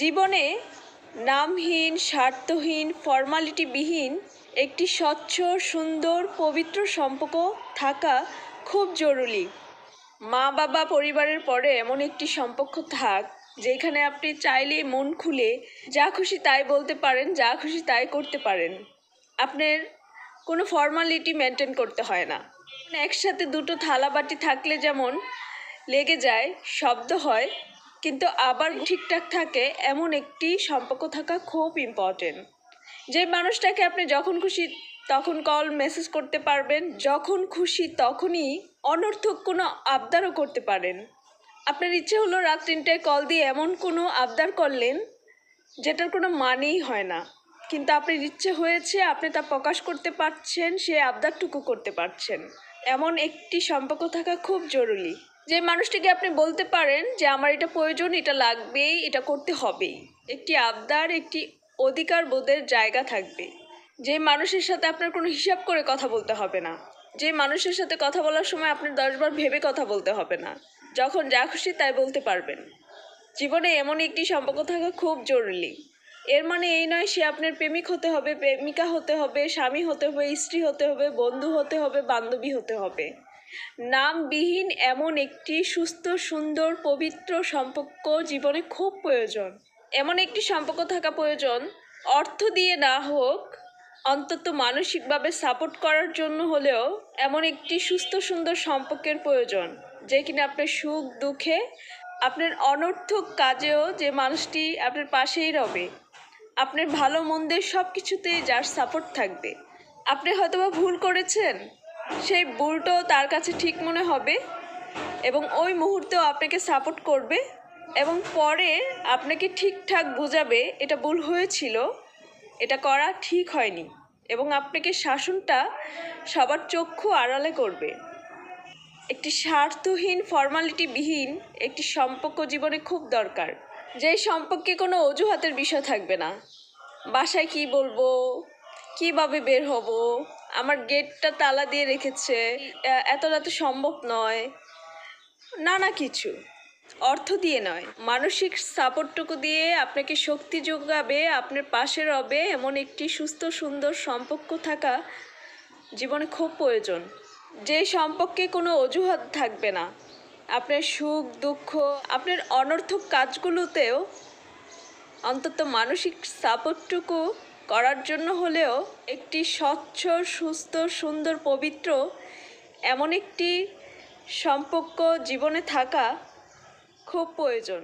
জীবনে নামহীন, স্বার্থহীন, ফর্মালিটিবিহীন একটি স্বচ্ছ, সুন্দর, পবিত্র সম্পর্ক থাকা খুব জরুরি। মা, বাবা, পরিবারের পরে এমন একটি সম্পর্ক থাক যেখানে আপনি চাইলে মন খুলে যা খুশি তাই বলতে পারেন, যা খুশি তাই করতে পারেন। আপনার কোনো ফর্মালিটি মেনটেন করতে হয় না। একসাথে দুটো থালা বাটি থাকলে যেমন লেগে যায়, শব্দ হয় কিন্তু আবার ঠিকঠাক থাকে এমন একটি সম্পর্ক থাকা খুব ইম্পর্টেন্ট যে মানুষটাকে আপনি যখন খুশি তখন কল মেসেজ করতে পারবেন, যখন খুশি তখনই অনর্থক কোনো আবদারও করতে পারেন। আপনার ইচ্ছে হলো রাত তিনটায় কল দিয়ে এমন কোনো আবদার করলেন যেটার কোনো মানেই হয় না। কিন্তু আপনার ইচ্ছে হয়েছে, আপনি তা প্রকাশ করতে পারছেন, সে আবদারটুকু করতে পারছেন। এমন একটি সম্পর্ক থাকা খুব জরুরি। যে মানুষটিকে আপনি বলতে পারেন যে আমার এটা প্রয়োজন, এটা লাগবেই, এটা করতে হবেই। একটি আবদার, একটি অধিকার বোধের জায়গা থাকবে। যে মানুষের সাথে আপনার কোনো হিসাব করে কথা বলতে হবে না। যে মানুষের সাথে কথা বলার সময় আপনার দশবার ভেবে কথা বলতে হবে না। যখন যা খুশি তাই বলতে পারবেন। জীবনে এমন একটি সম্পর্ক থাকা খুব জরুরি। এর মানে এই নয় সে আপনার প্রেমিক হতে হবে, প্রেমিকা হতে হবে, স্বামী হতে হবে, স্ত্রী হতে হবে, বন্ধু হতে হবে, বান্ধবী হতে হবে। নামবিহীন এমন একটি সুস্থ, সুন্দর, পবিত্র সম্পর্ক জীবনে খুব প্রয়োজন। এমন একটি সম্পর্ক থাকা প্রয়োজন, অর্থ দিয়ে না হোক, অন্তত মানসিকভাবে সাপোর্ট করার জন্য হলেও এমন একটি সুস্থ, সুন্দর সম্পর্কের প্রয়োজন, যে কিনা আপনার সুখ, দুঃখে আপনার অনর্থক কাজেও যে মানুষটি আপনার পাশেই রবে। আপনার ভালো মন্দের সব কিছুতেই যার সাপোর্ট থাকবে। আপনি হয়তোবা ভুল করেছেন সেই ভুলটাও তার কাছে ঠিক মনে হবে এবং ওই মুহূর্তেও আপনাকে সাপোর্ট করবে এবং পরে আপনাকে ঠিকঠাক বোঝাবে এটা ভুল হয়েছিল, এটা করা ঠিক হয়নি এবং আপনাকে শাসনটা সবার চক্ষু আড়ালে করবে। একটি স্বার্থহীন ফর্মালিটিবিহীন একটি সম্পর্ক জীবনে খুব দরকার। যেই সম্পর্কে কোনো অজুহাতের বিষয় থাকবে না। বাসায় কি বলব? কীভাবে বের হব? আমার গেটটা তালা দিয়ে রেখেছে। এত রাতে সম্ভব নয়। নানা কিছু। অর্থ দিয়ে নয়। মানসিক সাপোর্টটুকু দিয়ে আপনাকে শক্তি যোগাবে, আপনার পাশে রবে এমন একটি সুস্থ, সুন্দর সম্পর্ক থাকা জীবনে খুব প্রয়োজন। যে সম্পর্কে কোনো অজুহাত থাকবে না। আপনার সুখ, দুঃখ, আপনার অনর্থক কাজগুলোতেও অন্তত মানসিক সাপোর্টটুকু করার জন্য হলেও একটি স্বচ্ছ, সুস্থ, সুন্দর, পবিত্র, এমন একটি সম্পর্ক জীবনে থাকা খুব প্রয়োজন।